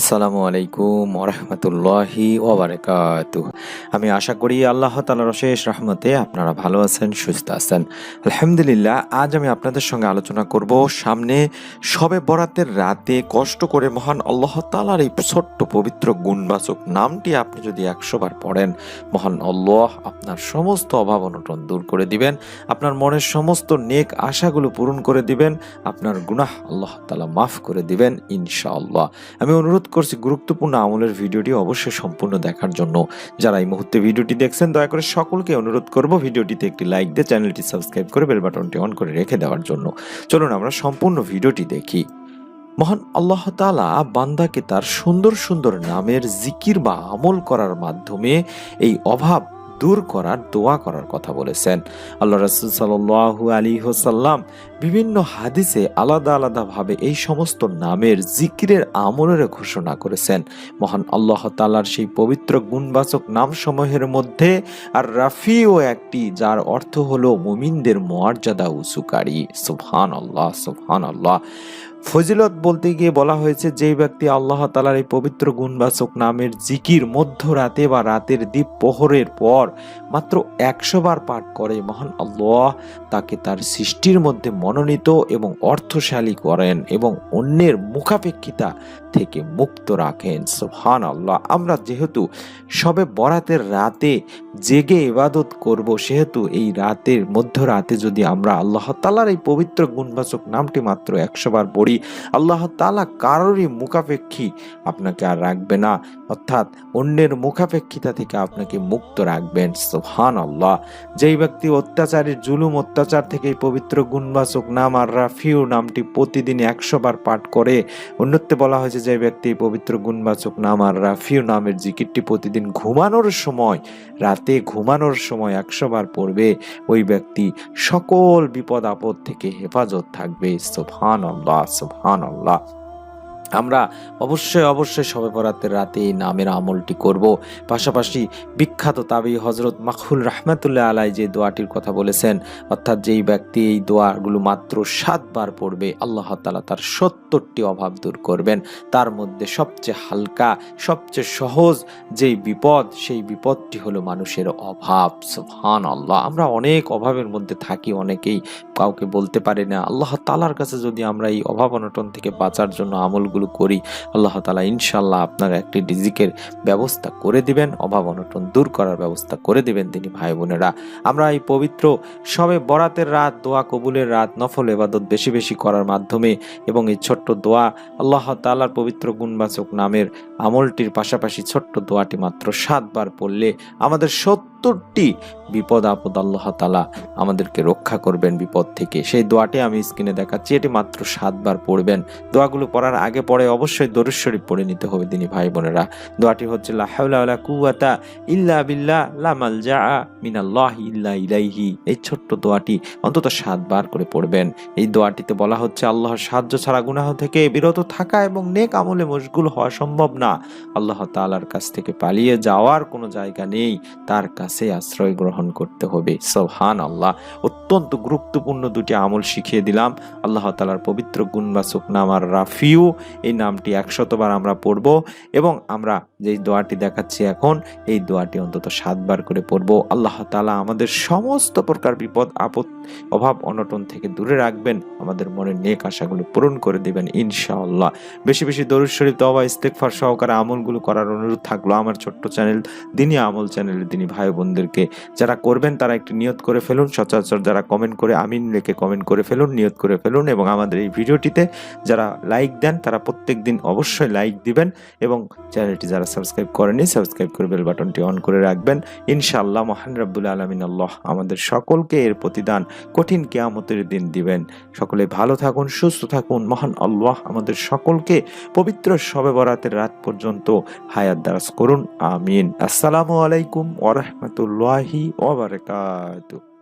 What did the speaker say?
আসসালামু আলাইকুম ওরহমতুল্লাহি ওবরাকাত। আমি আশা করি আল্লাহ তালার অশেষ রহমতে আপনারা ভালো আছেন, সুস্থ আছেন। আলহামদুলিল্লাহ, আজ আমি আপনাদের সঙ্গে আলোচনা করব সামনে সবে বরাতের রাতে কষ্ট করে মহান আল্লাহ তালার এই ছোট্ট পবিত্র গুণবাচক নামটি আপনি যদি একশো বার পড়েন, মহান আল্লাহ আপনার সমস্ত অভাব অনটন দূর করে দিবেন, আপনার মনের সমস্ত নেক আশাগুলো পূরণ করে দিবেন, আপনার গুনাহ আল্লাহ তালা মাফ করে দিবেন ইনশাআল্লাহ। আমি অনুরোধ করছি, গুরুত্বপূর্ণ আমলের ভিডিওটি অবশ্যই সম্পূর্ণ দেখার জন্য। যারা এই মুহূর্তে ভিডিওটি দেখছেন, দয়া করে সকলকে অনুরোধ করব ভিডিওটিতে একটি লাইক দিয়ে চ্যানেলটি সাবস্ক্রাইব করে বেল বাটনটি অন করে রেখে দেওয়ার জন্য। চলুন আমরা সম্পূর্ণ ভিডিওটি দেখি। মহান আল্লাহ তালা বান্দাকে তার সুন্দর সুন্দর নামের জিকির বা আমল করার মাধ্যমে এই অভাব দূর করার, দোয়া করার কথা বলেছেন। আল্লাহ রাসূল সাল্লাল্লাহু আলাইহি ওয়াসাল্লাম বিভিন্ন হাদিসে আলাদা আলাদাভাবে এই সমস্ত নামের জিকিরের আমলের ঘোষণা করেছেন। মহান আল্লাহ তালার সেই পবিত্র গুণবাচক নামসমূহের মধ্যে আর রাফিও একটি, যার অর্থ হলো মুমিনদের মর্যাদা উঁচুকারী। সুবহান আল্লাহ সুবহান আল্লাহ ফজিলত বলতে গিয়ে বলা হয়েছে যে ব্যক্তি আল্লাহ তালার এই পবিত্র গুণবাচক নামের জিকির মধ্যরাতে বা রাতের দ্বীপ প্রহরের পর মাত্র একশো বার পাঠ করে, মহান আল্লাহ তাকে তার সৃষ্টির মধ্যে মনোনীত এবং অর্থশালী করেন এবং অন্যের মুখাপেক্ষিতা থেকে মুক্ত রাখেন। সোহান আল্লাহ আমরা যেহেতু সবে বরাতের রাতে জেগে ইবাদত করব, সেহেতু এই রাতের মধ্যরাতে যদি আমরা আল্লাহ তালার এই পবিত্র গুণবাচক নামটি মাত্র একশো বার পড়ি আল্লাহ তালা কারোরই মুখাপেক্ষী আপনাকে আর রাখবে না। অর্থাৎ অন্যের মুখাপেক্ষিতা থেকে আপনাকে মুক্ত রাখবেন। সুবহান আল্লাহ যেই ব্যক্তি অত্যাচারীর জুলুম, অত্যাচার থেকে পবিত্র গুণবাচক নাম আর রাফিউ নামটি প্রতিদিন একশো বার পাঠ করে অন্যত্বে বলা হয়েছে যে ব্যক্তি পবিত্র গুণবাচক নাম আর রাফিউ নামের জিকিরটি প্রতিদিন ঘুমানোর সময়, রাতে ঘুমানোর সময় একশো বার পড়বে, ওই ব্যক্তি সকল বিপদ আপদ থেকে হেফাজত থাকবে। সুবহান আল্লাহ সুবহান আল্লাহ আমরা অবশ্যই অবশ্যই সবে বরাতের রাতে এই নামের আমলটি করব। পাশাপাশি বিখ্যাত তাবি হজরত মাখুল রাহমাতুল্লাহ আলাই যে দোয়াটির কথা বলেছেন, অর্থাৎ যেই ব্যক্তি এই দোয়াগুলো মাত্র সাতবার পড়বে, আল্লাহ তালা তার সত্তরটি অভাব দূর করবেন। তার মধ্যে সবচেয়ে হালকা, সবচেয়ে সহজ যেই বিপদ, সেই বিপদটি হলো মানুষের অভাব। সুবহান আল্লাহ আমরা অনেক অভাবের মধ্যে থাকি, অনেকেই কাউকে বলতে পারি না। আল্লাহ তালার কাছে যদি আমরা এই অভাব অনটন থেকে বাঁচার জন্য আমলগুলো করি, আল্লাহ তালা ইনশাল্লাহ আপনার একটি রিজিকের ব্যবস্থা করে দিবেন, অভাব অনটন দূর করার ব্যবস্থা করে দিবেন তিনি ভাই বোনেরা। আমরা এই পবিত্র সবে বরাতের রাত, দোয়া কবুলের রাত, নফল এবাদত বেশি বেশি করার মাধ্যমে এবং এই ছোট্ট দোয়া আল্লাহ তালার পবিত্র গুণবাচক নামের আমলটির পাশাপাশি ছোট্ট দোয়াটি মাত্র সাতবার পড়লে আমাদের সত্তরটি বিপদ, আপদ আল্লাহ তালা আমাদেরকে রক্ষা করবেন বিপদ থেকে। সেই দোয়াটি আমি স্ক্রিনে দেখাচ্ছি, এটি মাত্র সাতবার পড়বেন। দোয়াগুলো পড়ার আগে পরে অবশ্যই দরুদ পড়ে নিতে হবে তিনি ভাই বোনেরা। দোয়াটি হচ্ছে কুওয়াতা ইল্লা বিল্লাহ, লা মালজা মিনাল্লাহি ইল্লা ইলাইহি। এই ছোট্ট দোয়াটি অন্তত সাতবার করে পড়বেন। এই দোয়াটিতে বলা হচ্ছে, আল্লাহর সাহায্য ছাড়া গুনাহ থেকে বিরত থাকা এবং নেক আমলে মশগুল হওয়া সম্ভব না। আল্লাহ তালার কাছ থেকে পালিয়ে যাওয়ার কোনো জায়গা নেই। তার কাছে আশ্রয় গ্রহণ করতে হবে। সোহান আল্লাহ অত্যন্ত গুরুত্বপূর্ণ দুটি আমল শিখিয়ে দিলাম। আল্লাহ তালার পবিত্র গুণবাচক নাম আর রাফিউ, এই নামটি একশতবার আমরা পড়ব এবং আমরা যেই দোয়াটি দেখাচ্ছি এখন, এই দোয়াটি অন্তত সাতবার করে পড়ব। আল্লাহ তালা আমাদের সমস্ত প্রকার বিপদ, আপদ, অভাব, অনটন থেকে দূরে রাখবেন। আমাদের মনের নেক আশাগুলো পূরণ করে দিবেন ইনশাআল্লাহ। বেশি বেশি দরুদ শরীফ দবা ইস্তেকফার সহকারে আমলগুলো করার অনুরোধ থাকল আমার ছোট্ট চ্যানেল দিনই আমল চ্যানেলের দিনই ভাই বোনদেরকে যারা করবেন, তারা একটি নিয়ত করে ফেলুন, সচরাচর যারা কমেন্ট করে, আমিন লিখে কমেন্ট করে ফেলুন, নিয়ত করে ফেলুন এবং আমাদের এই ভিডিওটিতে যারা লাইক দেন, তারা প্রত্যেক দিন অবশ্যই লাইক দিবেন এবং চ্যানেলটি যারা সাবস্ক্রাইব করেনি সাবস্ক্রাইব করে বেল বাটনটি অন করে রাখবেন। ইনশাআল্লাহ মহান রাব্বুল আলমিন আল্লাহ আমাদের সকলকে এর প্রতিদান কঠিন কেয়ামতের দিন দিবেন। সকলে ভালো থাকুন, সুস্থ থাকুন, মহান আল্লাহ আমাদের সকলকে পবিত্র শবে বরাতের রাত পর্যন্ত হায়াত দারাজ করুন, আমিন। আসসালামু আলাইকুম ওরহমতুল্লাহি ওবরাকাতুহ